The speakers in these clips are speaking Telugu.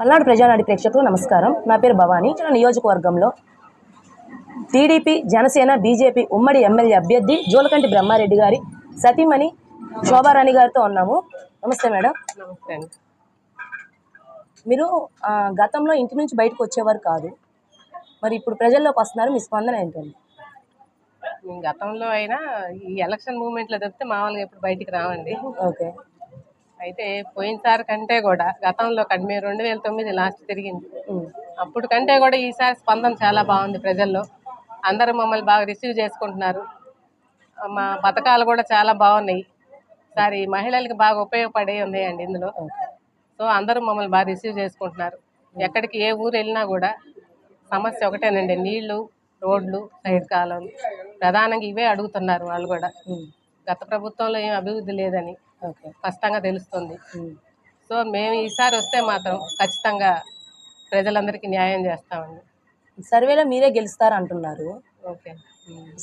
పల్నాడు ప్రజానాడి ప్రేక్షకులు నమస్కారం. నా పేరు భవానీ. నియోజకవర్గంలో టీడీపీ జనసేన బీజేపీ ఉమ్మడి ఎమ్మెల్యే అభ్యర్థి జోలకంటి బ్రహ్మారెడ్డి గారి సతీమణి శోభారాణి గారితో ఉన్నాము. నమస్తే మేడం. నమస్తే అండి. మీరు గతంలో ఇంటి నుంచి బయటకు వచ్చేవారు కాదు. మరి ఇప్పుడు ప్రజల్లోకి వస్తున్నారు. మీ స్పందన ఏంటండి? గతంలో అయినా ఈ ఎలక్షన్ మూమెంట్లో తప్పితే మామూలుగా ఎప్పుడు బయటికి రావండి. ఓకే. అయితే పోయినసారి కంటే కూడా గతంలో కంటే రెండు వేల తొమ్మిది లాస్ట్ తిరిగింది. అప్పుడు కంటే కూడా ఈసారి స్పందన చాలా బాగుంది ప్రజల్లో. అందరూ మమ్మల్ని బాగా రిసీవ్ చేసుకుంటున్నారు. మా పథకాలు కూడా చాలా బాగున్నాయి. ఈసారి మహిళలకి బాగా ఉపయోగపడే ఉన్నాయండి ఇందులో. సో అందరూ మమ్మల్ని బాగా రిసీవ్ చేసుకుంటున్నారు. ఎక్కడికి ఏ ఊరు వెళ్ళినా కూడా సమస్య ఒకటేనండి. నీళ్ళు రోడ్లు సైడ్ కాలువలు. ప్రధానంగా ఇవే అడుగుతున్నారు వాళ్ళు కూడా. గత ప్రభుత్వంలో ఏం అభివృద్ధి లేదని. స్పష్టంగా తెలుస్తుంది. సో మేము ఈసారి వస్తే మాత్రం ఖచ్చితంగా ప్రజలందరికీ న్యాయం చేస్తామండి. సర్వేలో మీరే గెలుస్తారు అంటున్నారు ఓకే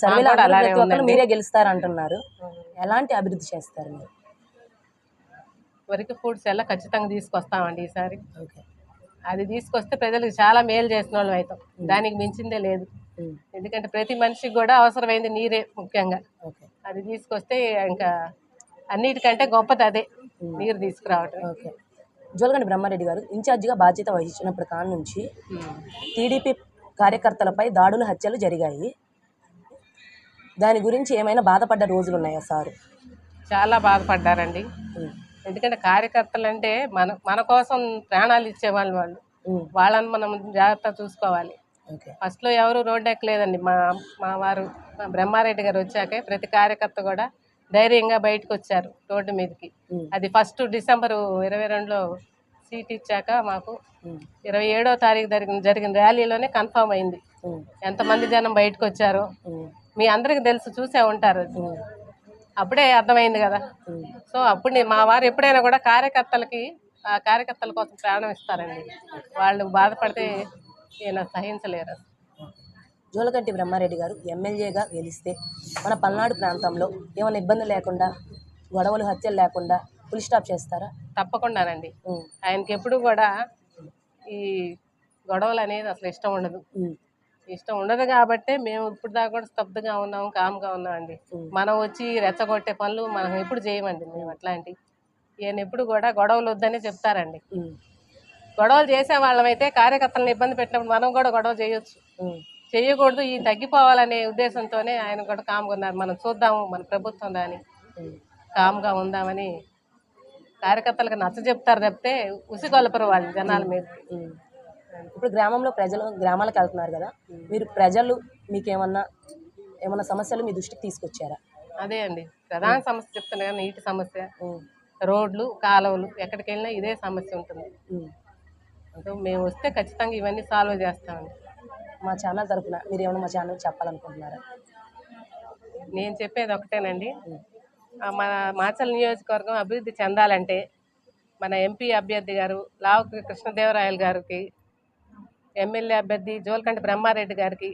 సర్వేలో ప్రతి ఒక్కరు. మీరే గెలుస్తారు అంటున్నారు ఎలాంటి అభివృద్ధి చేస్తారు మీరు? వరికి ఫుడ్స్ ఎలా ఖచ్చితంగా తీసుకొస్తామండి ఈసారి. ఓకే. అది తీసుకొస్తే ప్రజలకు చాలా మేలు చేసిన వాళ్ళం అవుతాం దానికి మించిందే లేదు. ఎందుకంటే ప్రతి మనిషికి కూడా అవసరమైంది నీరే ముఖ్యంగా. ఓకే. అది తీసుకొస్తే ఇంకా అన్నిటికంటే గొప్పది అదే నీరు తీసుకురావటం. ఓకే జోలగండి బ్రహ్మారెడ్డి గారు ఇన్ఛార్జిగా బాధ్యత వహించినప్పటి కాడ నుంచి టీడీపీ కార్యకర్తలపై దాడులు హత్యలు జరిగాయి. దాని గురించి ఏమైనా బాధపడ్డ రోజులు ఉన్నాయా సార్? చాలా బాధపడ్డారండి. ఎందుకంటే కార్యకర్తలు అంటే మన మన కోసం ప్రాణాలు ఇచ్చేవాళ్ళు వాళ్ళు. వాళ్ళని మనం జాగ్రత్త చూసుకోవాలి. ఓకే ఫస్ట్లో ఎవరు రోడ్డు ఎక్కలేదండి. మా మా వారు మా బ్రహ్మారెడ్డి గారు వచ్చాకే ప్రతి కార్యకర్త కూడా ధైర్యంగా బయటకు వచ్చారు రోడ్డు మీదకి. అది ఫస్ట్ డిసెంబర్ ఇరవై రెండులో సీట్ ఇచ్చాక మాకు ఇరవై ఏడో తారీఖు జరిగిన జరిగిన ర్యాలీలోనే కన్ఫామ్ అయింది. ఎంతమంది జనం బయటకు వచ్చారో మీ అందరికి తెలుసు చూసే ఉంటారు అప్పుడే అర్థమైంది కదా. సో అప్పుడు మా వారు ఎప్పుడైనా కూడా కార్యకర్తలకి ఆ కార్యకర్తల కోసం ప్రాణం ఇస్తారండి. వాళ్ళు బాధపడితే ఈయన సహించలేరు. జోలగంటి బ్రహ్మారెడ్డి గారు ఎమ్మెల్యేగా గెలిస్తే మన పల్నాడు ప్రాంతంలో ఏమైనా ఇబ్బంది లేకుండా గొడవలు హత్యలు లేకుండా ఫుల్ స్టాప్ చేస్తారా? తప్పకుండానండి. ఆయనకి ఎప్పుడు కూడా ఈ గొడవలు అనేది అసలు ఇష్టం ఉండదు. ఇష్టం ఉండదు కాబట్టే మేము ఇప్పుడు దాకా కూడా స్తబ్దుగా ఉన్నాం కామ్గా ఉన్నామండి. మనం వచ్చి రెచ్చగొట్టే పనులు మనం ఎప్పుడు చేయమండి మేము అట్లాంటి. ఈయన ఎప్పుడు కూడా గొడవలు వద్దనే చెప్తారండి. గొడవలు చేసే వాళ్ళమైతే కార్యకర్తలను ఇబ్బంది పెట్టినప్పుడు మనం కూడా గొడవ చేయొచ్చు. చేయకూడదు ఈ తగ్గిపోవాలనే ఉద్దేశంతోనే ఆయన కూడా కామ్గా ఉన్నారు. మనం చూద్దాము మన ప్రభుత్వం దాని. కామ్గా ఉందామని కార్యకర్తలకు నచ్చ చెప్తారు తప్పితే ఉసిగొలపరు వాళ్ళు జనాల మీద. ఇప్పుడు గ్రామంలో ప్రజలు గ్రామాలకు వెళ్తున్నారు కదా మీరు ప్రజలు మీకు ఏమన్నా ఏమన్నా సమస్యలు మీ దృష్టికి తీసుకొచ్చారా? అదే అండి ప్రధాన సమస్య చెప్తున్నా నీటి సమస్య. రోడ్లు కాలువలు ఎక్కడికి వెళ్ళినా ఇదే సమస్య ఉంటుంది. మేము వస్తే ఖచ్చితంగా ఇవన్నీ సాల్వ్ చేస్తామండి. మా ఛానల్ తరపున మీరు ఏమైనా మా ఛానల్ చెప్పాలనుకుంటున్నారా? నేను చెప్పేది ఒకటేనండి. మన మాచల్ నియోజకవర్గం అభివృద్ధి చెందాలంటే మన ఎంపీ అభ్యర్థి గారు లావు కృష్ణదేవరాయలు గారికి ఎమ్మెల్యే అభ్యర్థి జోల్కంటి బ్రహ్మారెడ్డి గారికి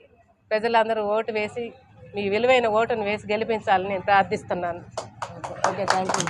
ప్రజలందరూ ఓటు వేసి మీ విలువైన ఓటును వేసి గెలిపించాలని నేను ప్రార్థిస్తున్నాను. Okay okay thank you